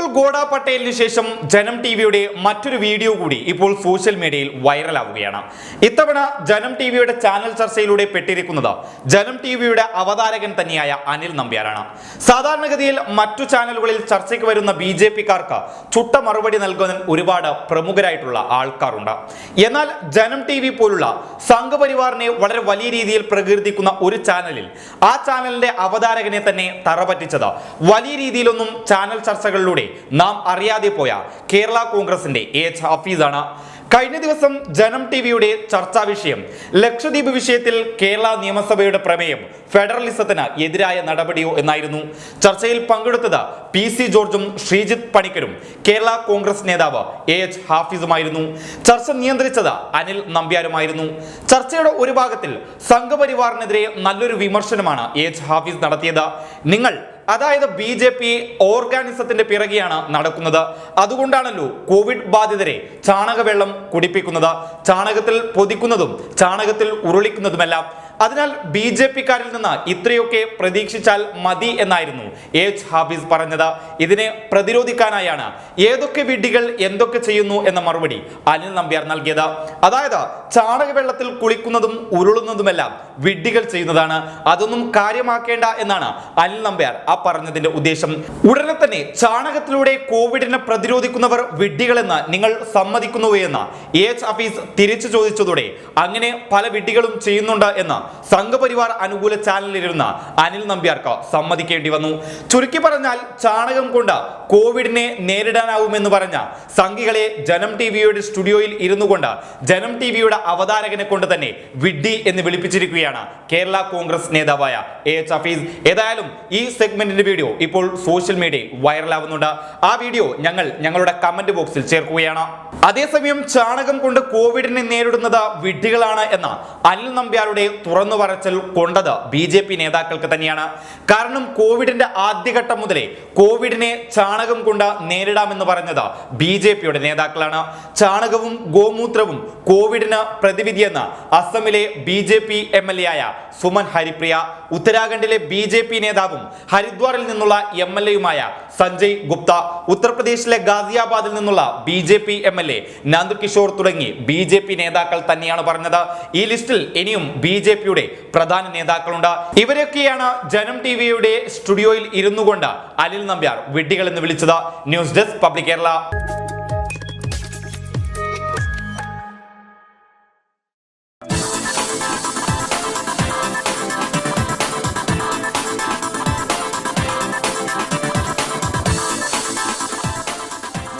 പ്രഫുൽ ഗോഡ പട്ടേലിന് ശേഷം ജനം ടി വിയുടെ മറ്റൊരു വീഡിയോ കൂടി ഇപ്പോൾ സോഷ്യൽ മീഡിയയിൽ വൈറലാവുകയാണ്. ഇത്തവണ ജനം ടി വിയുടെ ചാനൽ ചർച്ചയിലൂടെ പെട്ടിരിക്കുന്നത് ജനം ടി വിയുടെ അവതാരകൻ തന്നെയായ അനിൽ നമ്പ്യാരാണ്. സാധാരണഗതിയിൽ മറ്റു ചാനലുകളിൽ ചർച്ചയ്ക്ക് വരുന്ന ബി ജെ പിക്കാർക്ക് ചുട്ട മറുപടി നൽകുന്ന ഒരുപാട് പ്രമുഖരായിട്ടുള്ള ആൾക്കാരുണ്ട്. എന്നാൽ ജനം ടി വി പോലുള്ള സംഘപരിവാറിനെ വളരെ വലിയ രീതിയിൽ പ്രകീർത്തിക്കുന്ന ഒരു ചാനലിൽ ആ ചാനലിന്റെ അവതാരകനെ തന്നെ തറപറ്റിച്ചത് വലിയ രീതിയിലൊന്നും ചാനൽ ചർച്ചകളിലൂടെ നാം അറിയാതെ പോയ കേരള കോൺഗ്രസിന്റെ എച്ച് ഹഫീസാണ്. കഴിഞ്ഞ ദിവസം ജനം ടി വിയുടെ ചർച്ചാ വിഷയം ലക്ഷദ്വീപ് വിഷയത്തിൽ കേരള നിയമസഭയുടെ പ്രമേയം ഫെഡറലിസത്തിന് എതിരായ നടപടിയോ എന്നായിരുന്നു. ചർച്ചയിൽ പങ്കെടുത്തത് പി സി ജോർജും ശ്രീജിത്ത് പണിക്കരും കേരള കോൺഗ്രസ് നേതാവ് എ എച്ച് ഹാഫിസുമായിരുന്നു. ചർച്ച നിയന്ത്രിച്ചത് അനിൽ നമ്പ്യാരുമായിരുന്നു. ചർച്ചയുടെ ഒരു ഭാഗത്തിൽ സംഘപരിവാറിനെതിരെ നല്ലൊരു വിമർശനമാണ് എ എച്ച് ഹാഫിസ് നടത്തിയത്. നിങ്ങൾ അതായത് ബി ജെ പി ഓർഗാനിസത്തിന്റെ പിറകെയാണ് നടക്കുന്നത്. അതുകൊണ്ടാണല്ലോ കോവിഡ് ബാധിതരെ ചാണകവെള്ളം കുടിപ്പിക്കുന്നത് ചാണകത്തിൽ പൊതിക്കുന്നതും ചാണകത്തിൽ ഉരുളിക്കുന്നതുമെല്ലാം. അതിനാൽ ബി ജെ പിക്കാരിൽ നിന്ന് ഇത്രയൊക്കെ പ്രതീക്ഷിച്ചാൽ മതി എന്നായിരുന്നു എച്ച് ഹാഫിസ് പറഞ്ഞത്. ഇതിനെ പ്രതിരോധിക്കാനായാണ് ഏതൊക്കെ വിഡ്ഢികൾ എന്തൊക്കെ ചെയ്യുന്നു എന്ന മറുപടി അനിൽ നമ്പ്യാർ നൽകിയത്. അതായത് ചാണകവെള്ളത്തിൽ കുളിക്കുന്നതും ഉരുളുന്നതുമെല്ലാം വിഡ്ഢികൾ ചെയ്യുന്നതാണ്. അതൊന്നും കാര്യമാക്കേണ്ട എന്നാണ് അനിൽ നമ്പ്യാർ ആ പറഞ്ഞതിന്റെ ഉദ്ദേശം. ഉടനെ തന്നെ ചാണകത്തിലൂടെ കോവിഡിനെ പ്രതിരോധിക്കുന്നവർ വിഡ്ഢികളെന്ന് നിങ്ങൾ സമ്മതിക്കുന്നു എന്ന് എച്ച് ഹഫീസ് തിരിച്ചു ചോദിച്ചതോടെ അങ്ങനെ പല വിഡ്ഢികളും ചെയ്യുന്നുണ്ട് എന്ന് സംഘപരിവാർ അനുകൂല ചാനലിലിരുന്ന അനിൽ നമ്പ്യാർക്ക് സമ്മതിക്കേണ്ടി വന്നു. ചുരുക്കി പറഞ്ഞാൽ ചാണകം കൊണ്ട് കോവിഡിനെ നേരിടാനാവുമെന്ന് പറഞ്ഞ സംഘികളെ ജനം ടി വിയുടെ സ്റ്റുഡിയോയിൽ ഇരുന്നു കൊണ്ട് ജനം ടി വിയുടെ അവതാരകനെ കൊണ്ട് തന്നെ വിഡ്ഡി എന്ന് വിളിപ്പിച്ചിരിക്കുകയാണ് കേരള കോൺഗ്രസ് നേതാവായ എ എച്ച് ഹഫീസ്. ഏതായാലും ഈ സെഗ്മെന്റിന്റെ വീഡിയോ ഇപ്പോൾ സോഷ്യൽ മീഡിയയിൽ വൈറലാവുന്നുണ്ട്. ആ വീഡിയോ ഞങ്ങൾ ഞങ്ങളുടെ കമന്റ് ബോക്സിൽ ചേർക്കുകയാണ്. അതേസമയം ചാണകം കൊണ്ട് കോവിഡിനെ നേരിടുന്നത് വിഡ്ഢികളാണ് എന്ന അനിൽ നമ്പ്യാരുടെ തുറന്നു പറച്ചൽ കൊണ്ടത് ബി ജെ പി നേതാക്കൾക്ക് തന്നെയാണ്. കാരണം കോവിഡിന്റെ ആദ്യഘട്ടം മുതലേ കോവിഡിനെ ചാണകം കൊണ്ട് നേരിടാമെന്ന് പറഞ്ഞത് ബി ജെ പിയുടെ നേതാക്കളാണ്. ചാണകവും ഗോമൂത്രവും കോവിഡിന് പ്രതിവിധിയെന്ന് അസമിലെ B J P M L A ആയ സുമൻ ഹരിപ്രിയ ഉത്തരാഖണ്ഡിലെ ബി ജെ പി നേതാവും ഹരിദ്വാറിൽ നിന്നുള്ള എം എൽ എയുമായ സഞ്ജയ് ഗുപ്ത ഉത്തർപ്രദേശിലെ ഗാസിയാബാദിൽ നിന്നുള്ള B J P M L A Nandkishore തുടങ്ങി ബി ജെ പി നേതാക്കൾ തന്നെയാണ് പറഞ്ഞത്. ഈ ലിസ്റ്റിൽ ഇനിയും ബി ജെ പിയുടെ പ്രധാന നേതാക്കളുണ്ട്. ഇവരൊക്കെയാണ് ജനം ടി വിയുടെ സ്റ്റുഡിയോയിൽ ഇരുന്നു കൊണ്ട് അനിൽ നമ്പ്യാർ വിഡ്ഢികൾ എന്ന് വിളിച്ചത്. News desk public Kerala.